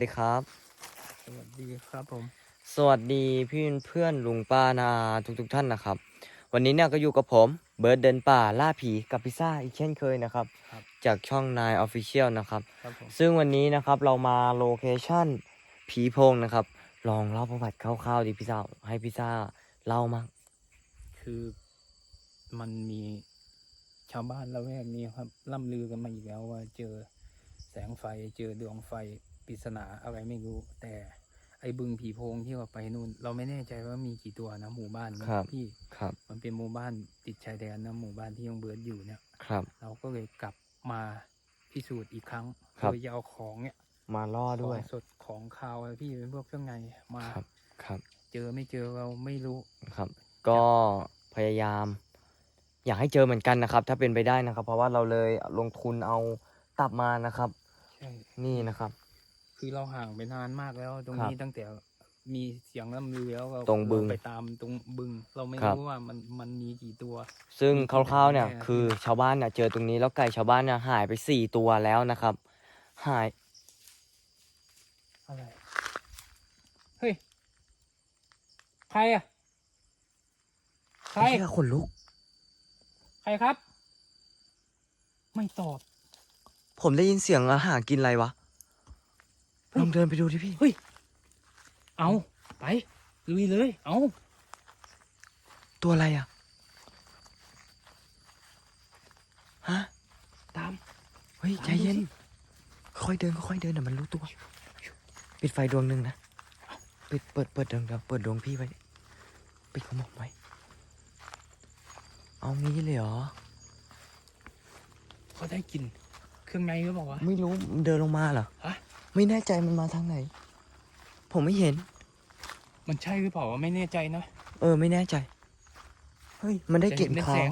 สวัสดีครับ สวัสดีครับผม สวัสดีพี่เพื่อนลุงป้านาทุกทุกๆท่านนะครับ วันนี้เนี่ยก็อยู่กับผมเบิร์ดเดินป่าล่าผีกับพิซซ่าอีกเช่นเคยนะครับ ครับจากช่องนายออฟฟิเชียลนะครับ ครับผมซึ่งวันนี้นะครับเรามาโลเคชั่นผีโพงนะครับ ลองเล่าประวัติคร่าวๆดิพิซซ่าให้พิซซ่าเล่ามั่งคือมันมีชาวบ้านละแวกนี้ครับล่ำลือกันมาอีกแล้วว่าเจอแสงไฟเจอดวงไฟ ปริศนาอะไรไม่รู้ แต่ไอ้บึงผีโพงที่ว่าไปนู่น เราไม่แน่ใจว่ามีกี่ตัวนะหมู่บ้านนะครับ พี่ครับ มันเป็นหมู่บ้านติดชายแดนนะหมู่บ้านที่ยังเบิร์ดอยู่เนี่ย ครับ เราก็เลยกลับมาพิสูจน์อีกครั้งครับโดยจะเอาของเนี่ยมาล่อขด้อวยงสดของคาวอะไรพี่เป็นพวกเครื่องในมาครับ ครับ เจอไม่เจอเราไม่รู้ ครับ ก็พยายาม อยากให้เจอเหมือนกันนะครับ ถ้าเป็นไปได้นะครับ เพราะว่าเราเลยลงทุนเอาตับมานะครับ ใช่ นี่นะครับ คือเราห่างไปนานมากแล้ว ตรงครับนี้ตั้งแต่มีเสียงล่ำลือแล้วเราตรงบึง เาไปตามตรงบึง เราไม่ครับรู้ว่ามันมันมีกี่ตัว ซึ่งมีคร่าวๆเนี่ยที่ไหนแน่ คือชาวบ้านเนี่ยเจอตรงนี้แล้วไก่ชาวบ้านเนี่ยหายไปสี่ตัวแล้วนะครับ หายอะไร เฮ้ย ใครอะใครไอ้เหี้ยขนลุก ใครครับ ไม่ตอบ ผมได้ยินเสียงอาหารกินอะไรวะเฮ้ย ลองเดินไปดูดิพี่ เฮ้ย เอา ไปลุยเลย เอา ตัวอะไรอะ ฮะ ตาม เฮ้ยตามใจเย็นดูสิค่อยเดินค่อยเดินเดี๋ยวมันรู้ตัว ปิดไฟดวงหนึ่งนะ ปิดเปิดเปิดดวงเดียวเปิดดวงพี่ไว้ ปิดขโมงไว้ เอางี้เลยเหรอ เขาได้กลินเครื่องในหรือเปล่าวะ ไม่รู้มันเดินลงมาเหรอ ฮะ ไม่แน่ใจมันมาทางไหน ผมไม่เห็น มันใช่หรือเปล่าวะไม่แน่ใจนะเออไม่แน่ใจ เฮ้ย มันได้แต่กลิ่นเห็เป็นคาแสวง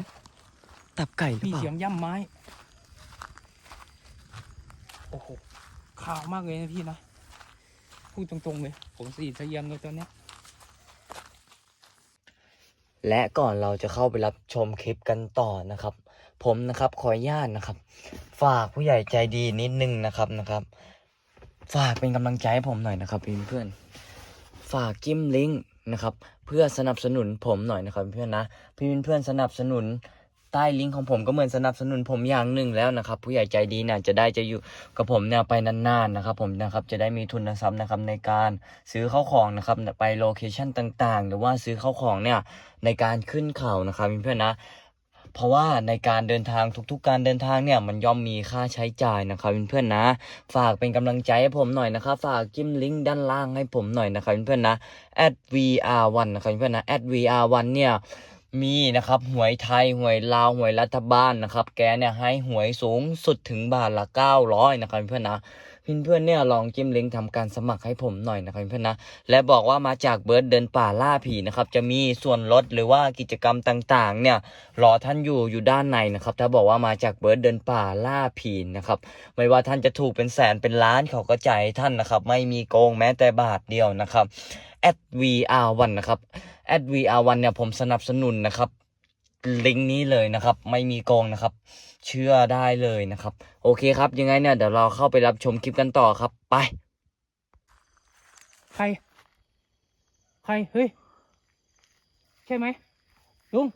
ตับไก่หรือมีเปล่าเสียงย่ำไม้ โอ้โหข่าวมากเลยนะพี่นะ พูดตรงๆเลย ผมสีทะเยียมเลยตอนเนี้ยและก่อนเราจะเข้าไปรับชมคลิปกันต่อนะครับ ผมนะครับขออนุญาตนะครับ ฝากผู้ใหญ่ใจดีนิดนึงนะครับนะครับ ฝากเป็นกำลังใจให้ผมหน่อยนะครับเพื่อนฝากจิ้มลิงก์นะครับ เพื่อสนับสนุนผมหน่อยนะครับเพื่อนนะพี่เพื่อนสนับสนุนใต้ลิงก์ของผมก็เหมือนสนับสนุนผมอย่างหนึ่งแล้วนะครับ ผู้ใหญ่ใจดีเนี่ยจะได้จะอยู่กับผมเนี่ยไปนานๆนะครับ ผมนะครับจะได้มีทุนทรัพย์นะครับในการซื้อเข้าของนะครับไปโลเคชั่นต่างๆ หรือว่าซื้อเข้าของเนี่ยในการขึ้นเขานะครับเพื่อนๆนะ เพราะว่าในการเดินทางทุกๆ การเดินทางเนี่ยมันย่อมมีค่าใช้จ่ายนะครับเพื่อนๆนะ ฝากเป็นกำลังใจให้ผมหน่อยนะครับฝากจิ้มลิงก์ด้านล่างให้ผมหน่อยนะครับเพื่อนๆนะ @vr1 นะครับเพื่อนๆนะ @vr1 เนี่ยมีนะครับหวยไทยหวยลาวหวยรัฐบาลนะครับ แกเนี่ยให้หวยสูงสุดถึงบาทละ900นะครับเพื่อนๆนะ เพื่อนๆเนี่ยลองจิ้มลิงก์ทำการสมัครให้ผมหน่อยนะครับเพื่อนๆนะและบอกว่ามาจากเบิร์ดเดินป่าล่าผีนะครับจะมีส่วนลดหรือว่ากิจกรรมต่างๆ เนี่ยรอท่านอยู่อยู่ด้านในนะครับถ้าบอกว่ามาจากเบิร์ดเดินป่าล่าผีนะครับไม่ว่าท่านจะถูกเป็นแสนเป็นล้านเขาก็จ่ายให้ท่านนะครับไม่มีโกงแม้แต่บาทเดียวนะครับ @vr1 นะครับ @vr1 เนี่ยผมสนับสนุนนะครับลิงก์นี้เลยนะครับ ไม่มีโกงนะครับ เชื่อได้เลยนะครับ โอเคครับยังไงเนี่ยเดี๋ยวเราเข้าไปรับชมคลิปกันต่อครับ ไป ใคร ใคร เฮ้ย ใช่ไหมลุง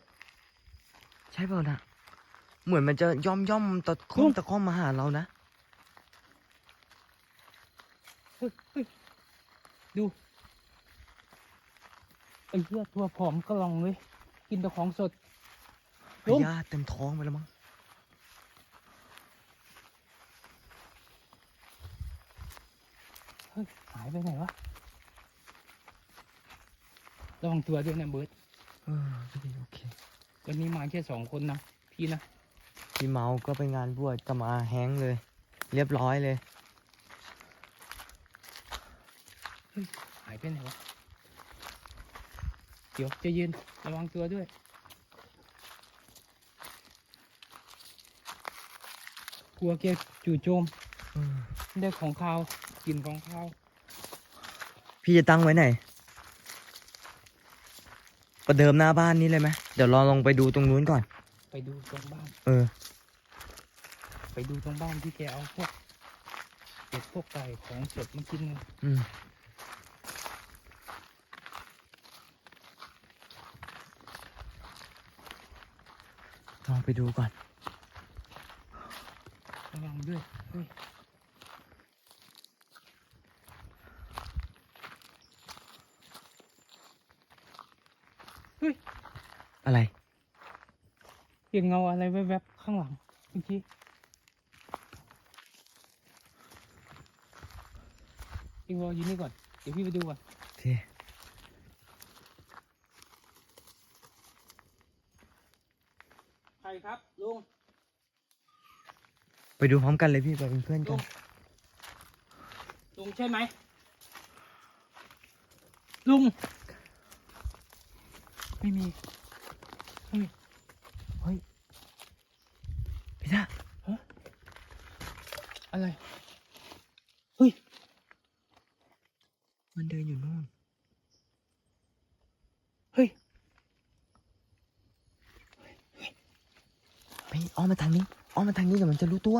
ใช่เปล่านะเหมือนมันจะย่อมย่อมๆตะคุ่ลุมงตะคุ่มมาหาเรานะเฮ้ยเฮ้ยดูไอ้เหี้ยตัวผอมก็ลองเลย กินแต่ของสดพลุง ยาธิเต็มท้องไปแล้วมั้ง เฮ้ย หายไปไหนวะระวังตัวด้วยนะเบิร์ตเออพี่โอเค วันนี้มาแค่สองคนนะพี่นะพี่เมาก็ไปงานบวชก็มาแห้งเลย เรียบร้อยเลยหายไปไหนวะเดี๋ยวใจะเย็นระวังตัวด้วยกลัวแกจู่โจมเออได้ของข้าวกินของข้าว พี่จะตั้งไว้ไหนประเดิมหน้าบ้านนี้เลยไหมเดี๋ยวเราลองไปดูตรงนู้นก่อน ไปดูตรงบ้าน เออ ไปดูตรงบ้านที่แกเอาพวกเก็บพวกไก่ของสดมากินกันอืมลองไปดูก่อน ระวังด้วยเฮ้ย อะไรเห็นเงาอะไรแวบๆข้างหลังเมื่อกี้พี่วอยืนนี่ก่อน เดี๋ยวพี่ไปดูก่อนโอเคใครครับลุง ไปดูพร้อมกันเลยพี่ไปเป็นเพื่อนกัน ลุงใช่ไหม ลุง ไม่มี เฮ้ยพี่ท่าอะไร เฮ้ย มันเดินอยู่นู่น เฮ้ยไปอ้อมมาทางนี้อ้อมมาทางนี้เดี๋ยวมันจะรู้ตัว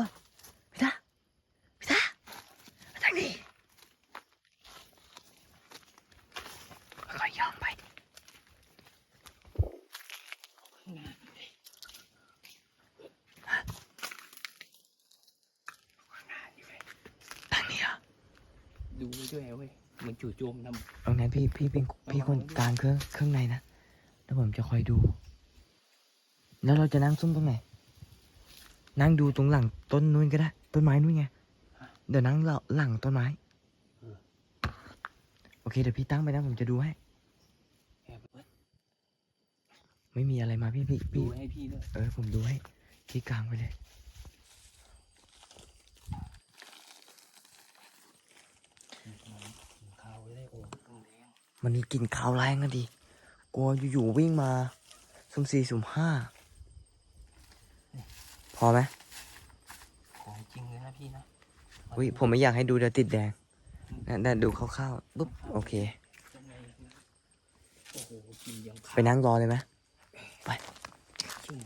พี่ท่าพี่ท่ามาทางนี้ค่อยๆย่องไป ทางนี้เหรอะ ดูไปด้วยเว้ยเหมือนจู่โจมทำ เอางั้นพี่พี่เป็นพี่คนกลางเครื่องเครื่องในนะแล้วผมจะคอยดู แล้วเราจะนั่งซุ่มตรงไหน นั่งดูตรงหลังต้นนู้นก็ได้ ต้นไม้นู้นไง เดี๋ยวนั่งหลังหลังต้นไม้โอเคเดี๋ยวพี่ตั้งไปนะผมจะดูให้ แอบเว้ยไม่มีอะไรมาพี่พี่ดูพี่ให้พี่ด้วยเออผมดูให้ที่กลางไปเลย ข้าวไว้ได้โอ้ต้องแดง มันมีกลิ่นคาวแรงก็ดีกลัวอยู่ๆวิ่งมาสุ่มสี่สุ่มห้าพอไหมของจริงเลยนะพี่นะอุ้ยผมไม่อยากให้ดูเดี๋ยวติดแดงนั่นนั่นดูคร่าวๆปุ๊บโอเคข้างในนะโอ้โหกินยังไปนั่งรอเลยไหมชุ่ม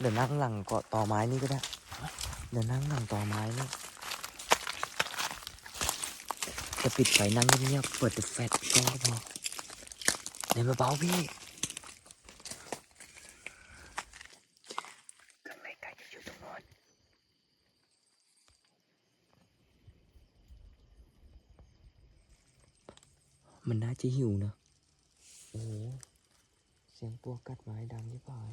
เดี๋ยวนั่งหลังเกาะต่อไม้นี่ก็ได้ เดี๋ยวนั่งหลังต่อไม้นี่ จะปิดไฟนั่งเงียบๆเปิดแต่แฟลชกล้องก็พอเดี๋ยวเบาๆพี่ข้างในไก่จะอยู่ตรงโน้นมันน่าจะหิวนะโอ้โหเสียงตัวกัดไม้ดังที่ป่าย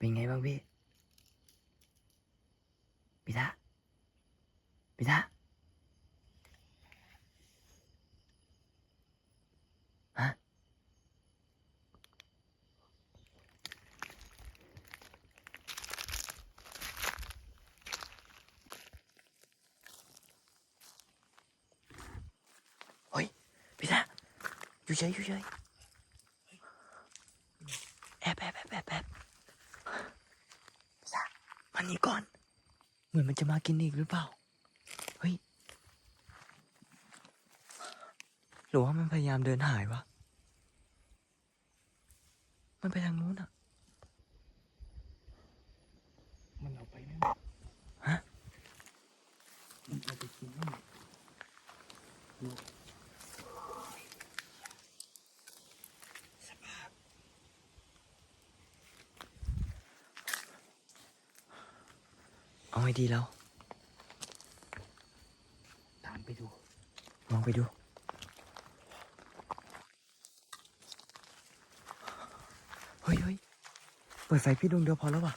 เป็นไงบ้างพี่ปิตาปิตาฮะเฮ้ยพี่ตาอยู่เฉยอยู่เฉยแอบแอบแอบแอบแอบพี่ตามันนี่ก่อน เห มือนมันจะมากินอีกหรือเปล่า เฮ้ย หรือว่ามันพยายามเดินหายวะ มันไปทางนู้นอะมันเอาไปไหมฮะ มันเอาไปกินไห มดูเอาไงดีแล้วตามไปดู ลองไปดู เฮ้ยเฮ้ยเปิดไฟพี่ดวงเดียวพอแล้วว่ะ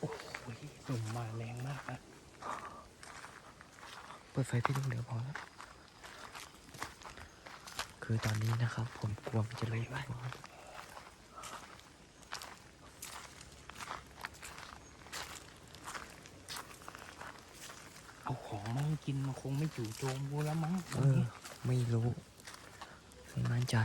โอ้โหลมมาแรงมากนะ เปิดไฟพี่ดวงเดียวพอแล้ว คือตอนนี้นะครับ ผมกลัวมันจะเลยไปเอาของมาให้กินมันคงไม่จู่โจมกูแล้วมั้งเออ ไม่รู้ไม่มั่นใจ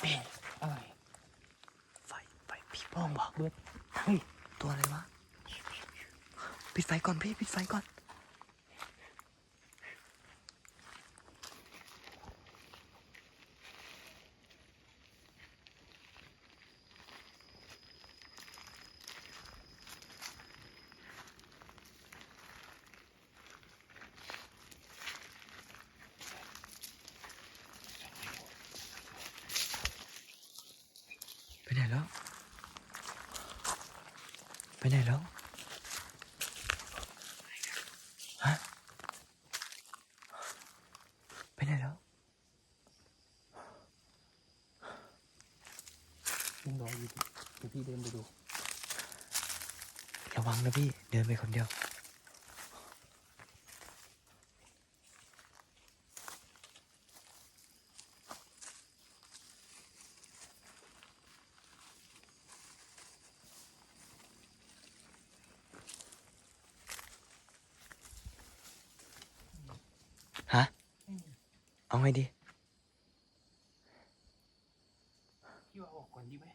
เอ๊ะอะไรไฟไฟพี่ป้องบอกเบิดเฮ้ย ตัวอะไรวะ ปิ ดไฟก่อนพี่ปิดไฟก่อน ไปไหนแล้ว ไปไหนแล้ว ฮะ ไปไหนแล้ว ยังรออยู่ดิเดี๋ยวพี่เดินไปดู ระ วังนะพี่ เดินไปคนเดียว ฮะ เอาไงดี พี่ว่าออกก่อนดีไหม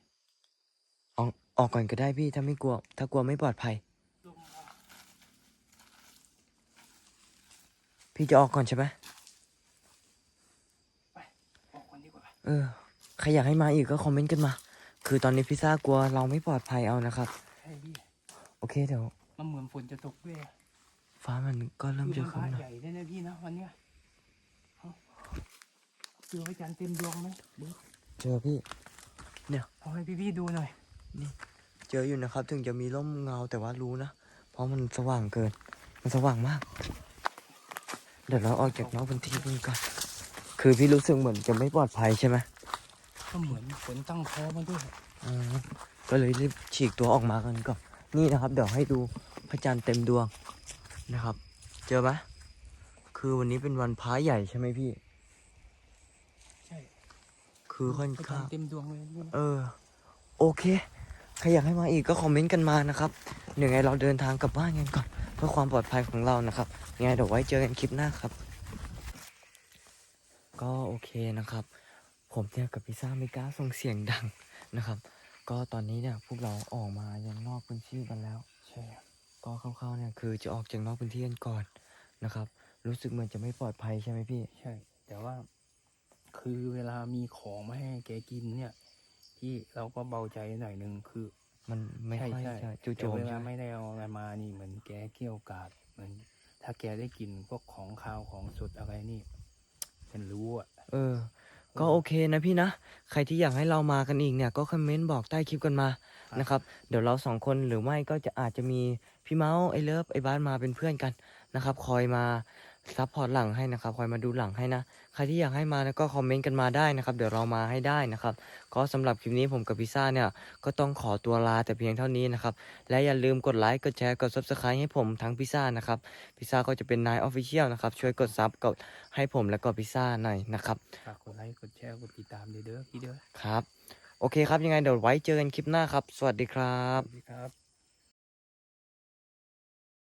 ออกออกก่อนก็ได้พี่ ถ้าไม่กลัว ถ้ากลัวไม่ปลอดภัย ลมมา พี่จะออกก่อนใช่ไหมออกก่อนดีกว่าเออ ใครอยากให้มาอีกก็คอมเมนต์กันมา คือตอนนี้พิซซ่ากลัวเราไม่ปลอดภัยเอานะครับ ใช่พี่โอเคเดี๋ยว มันเหมือนฝนจะตกด้วยอะฟ้ามันก็เริ่มคืจะอมันขึ้นฟ้าหน่อใหยญ่ได้นะพี่นะวันเนี้ยเอ้าเจอพระจันทร์เต็มดวงไหมเบิร์ดเจอพี่ เอาให้พี่ๆดูหน่อย เจออยู่นะครับ ถึงจะมีร่มเงาแต่ว่ารู้นะ เพราะมันสว่างเกิน มันสว่างมาก เดี๋ยวเราออกจากนอกพื้นที่กันก่อน คือพี่รู้สึกเหมือนจะไม่ปลอดภัยใช่ไหมก็เหมือนฝนตั้งท้อมาด้วยอืมก็เลยรีบฉีกตัวออกมากันก่อน นี่นะครับ เดี๋ยวให้ดูพระจันทร์เต็มดวงนะครับ เจอไหมคือวันนี้เป็นวันพระใหญ่ใช่ไหมพี่ ใช่ คือค่อนพระจัข้านงทร์เต็มดวงเลยพี่เออ โอเค ใครอยากให้มาอีกก็คอมเมนต์กันมานะครับเดี๋ยวไงเราเดินทางกลับบ้านกันก่อน เพื่อความปลอดภัยของเรานะครับยัง ไงเดี๋ยวไว้เจอกันคลิปหน้าครับ ก็โอเคนะครับ ผมเนี่ยกับพิซซ่าไม่กล้าส่งเสียงดังนะครับ ก็ตอนนี้เนี่ยพวกเราออกมายังนอกพื้นที่กันแล้วใช่ครับก็คร่าวๆเนี่ยคือจะออกจากนอกพื้นที่กันก่อนนะครับ รู้สึกเหมือนจะไม่ปลอดภัยใช่ไหมพี่ ใช่ แต่ว่าคือเวลามีของมาให้แกกินเนี่ยที่เราก็เบาใจหน่อยหนึ่งคือ มันไม่ค่อยจะจู่แต่โจมเวใช่ลาไหมไม่ได้เอาอะไรมานี่เหมือนแกเกี่ยวกาดเหมือน ถ้าแกได้กินพวกของคาวของสดอะไรนี่มันรู้อะ เออ ก็โอเคนะพี่นะ ใครที่อยากให้เรามากันอีกเนี่ย ก็คอมเมนต์บอกใต้คลิปกันมาครับนะครับ เดี๋ยวเราสองคนหรือไม่ก็จะอาจจะมีพี่เมาส์ไอเลิฟไอบาสมาเป็นเพื่อนกันนะครับ คอยมา ซัพพอร์ตหลังให้นะครับคอยมาดูหลังให้นะใครที่อยากให้มานะก็คอมเมนต์กันมาได้นะครับ เดี๋ยวเรามาให้ได้นะครับ ก็สำหรับคลิปนี้ผมกับพิซซ่าเนี่ยก็ต้องขอตัวลาแต่เพียงเท่านี้นะครับ และอย่าลืมกดไลค์กดแชร์กด subscribe ให้ผมทั้งพิซซ่านะครับพิซซ่าก็จะเป็นนายออฟฟิเชียลนะครับช่วยกดซับกดให้ผมและก็พิซซ่าหน่อยนะครับฝากกดไลค์กดแชร์กดติดตามเด้อๆพี่เด้อครับโอเคครับยังไงเดี๋ยวไว้เจอกันคลิปหน้าครับ สวัสดีครัสบวัสดีครับ